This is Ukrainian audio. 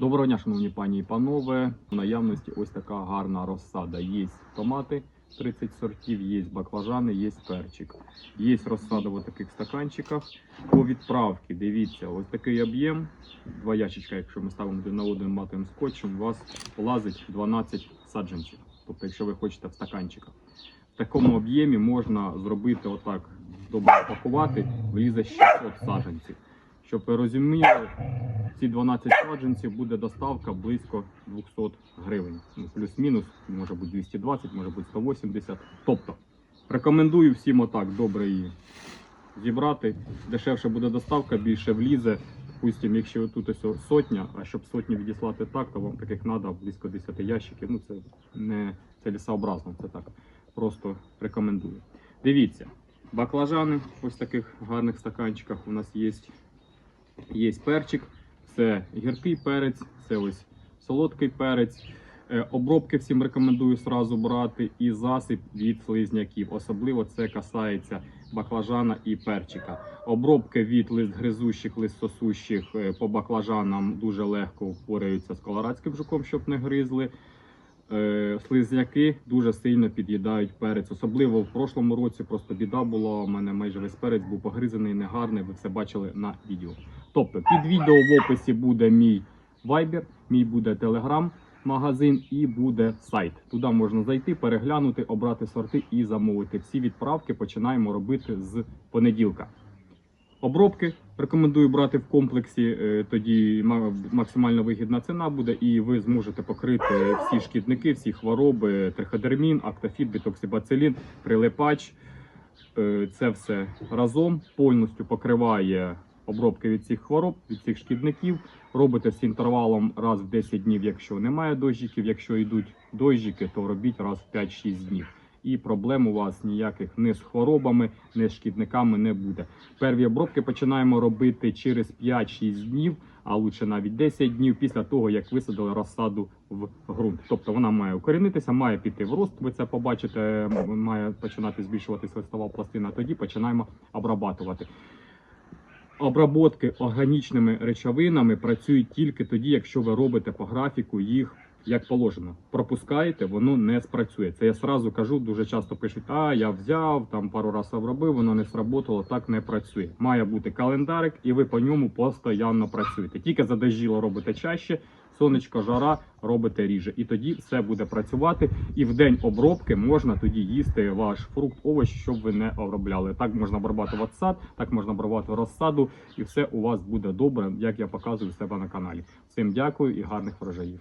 Доброго дня, шановні пані і панове. У наявності ось така гарна розсада. Є томати 30 сортів, є баклажани, є перчик. Є розсада в таких стаканчиках. По відправці, дивіться, ось такий об'єм. Два ящичка, якщо ми ставимо один на один матовим скотчем, у вас влазить 12 саджанців. Тобто, якщо ви хочете в стаканчиках. В такому об'ємі можна зробити отак, добре пакувати, влізе 600 саджанців. Щоб ви розуміли, ці 12 саджанців буде доставка близько 200 гривень. Ну, плюс-мінус, може бути 220, може бути 180. Тобто, рекомендую всім отак добре її зібрати. Дешевше буде доставка, більше влізе. Допустим, якщо тут ось сотня, а щоб сотню відіслати так, то вам таких треба близько 10 ящиків. Ну це не цілесообразно, це так. Просто рекомендую. Дивіться, баклажани ось в таких гарних стаканчиках у нас є. Є перчик, це гіркий перець, це ось солодкий перець. Е, Обробки всім рекомендую сразу брати і засип від слизняків. Особливо це касається баклажана і перчика. Обробки від лист гризущих, лист сосущих е, по баклажанам дуже легко впораються з колорадським жуком, щоб не гризли. Е, Слизняки дуже сильно під'їдають перець. Особливо в прошлому році просто біда була. У мене майже весь перець був погризаний, негарний. Ви все бачили на відео. Тобто під відео в описі буде мій Viber, мій буде Telegram магазин і буде сайт. Туди можна зайти, переглянути, обрати сорти і замовити. Всі відправки починаємо робити з понеділка. Обробки рекомендую брати в комплексі, е, тоді максимально вигідна ціна буде, і ви зможете покрити всі шкідники, всі хвороби, триходермін, актофіт, бітоксибацилін, прилипач. Е, Це все разом повністю покриває обробки від цих хвороб, від цих шкідників. Робите з інтервалом раз в 10 днів, якщо немає дощиків. Якщо йдуть дощики, то робіть раз в 5-6 днів. І проблем у вас ніяких не з хворобами, не з шкідниками не буде. Перві обробки починаємо робити через 5-6 днів, а лучше навіть 10 днів після того, як висадили розсаду в ґрунт. Тобто вона має укорінитися, має піти в рост. Ви це побачите, має починати збільшуватись листова пластина. Тоді починаємо обрабатувати. Обработки органічними речовинами працюють тільки тоді, якщо ви робите по графіку їх як положено. Пропускаєте, воно не спрацює. Це я сразу кажу. Дуже часто пишуть: а я взяв там пару разів обробив, воно не сработало. Так не працює. Має бути календарик, і ви по ньому постійно працюєте. Тільки задажіло робите чаще. Сонечко, жара робите ріже, і тоді все буде працювати. І в день обробки можна тоді їсти ваш фрукт, овоч, щоб ви не обробляли. Так можна обрабатувати сад, так можна обрабатувати розсаду, і все у вас буде добре, як я показую в себе на каналі. Всім дякую і гарних врожаїв.